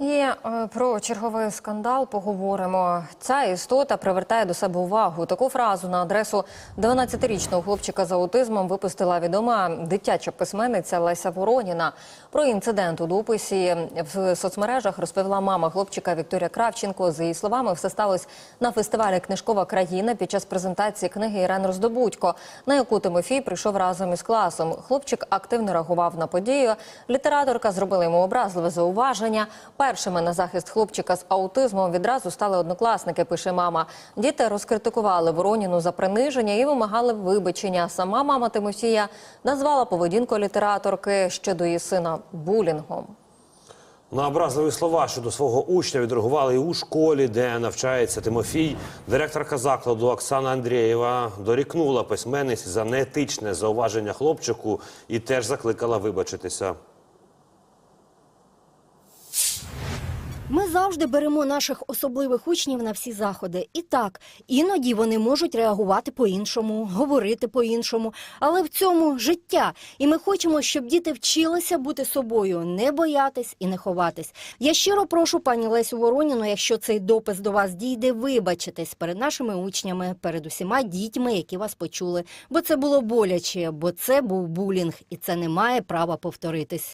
І е, про черговий скандал поговоримо. Ця істота привертає до себе увагу. Таку фразу на адресу 12-річного хлопчика з аутизмом випустила відома дитяча письменниця Леся Вороніна. Про інцидент у дописі в соцмережах розповіла мама хлопчика Вікторія Кравченко. За її словами, все сталося на фестивалі Книжкова країна під час презентації книги Ірен Роздобудько, на яку Тимофій прийшов разом із класом. Хлопчик активно реагував на подію. Літераторка зробила йому образливе зауваження. Першими на захист хлопчика з аутизмом відразу стали однокласники. Пише мама. Діти розкритикували Вороніну за приниження і вимагали вибачення. Сама мама Тимофія назвала поведінку літераторки щодо її сина булінгом. На образливі слова щодо свого учня відреагували і у школі, де навчається Тимофій. Директорка закладу Оксана Андрієва дорікнула письменниці за неетичне зауваження хлопчику і теж закликала вибачитися. Ми завжди беремо наших особливих учнів на всі заходи. І так, іноді вони можуть реагувати по-іншому, говорити по-іншому, але в цьому життя. І ми хочемо, щоб діти вчилися бути собою, не боятись і не ховатись. Я щиро прошу пані Лесю Вороніну, якщо цей допис до вас дійде, вибачитись перед нашими учнями, перед усіма дітьми, які вас почули. Бо це було боляче, бо це був булінг, і це не має права повторитись.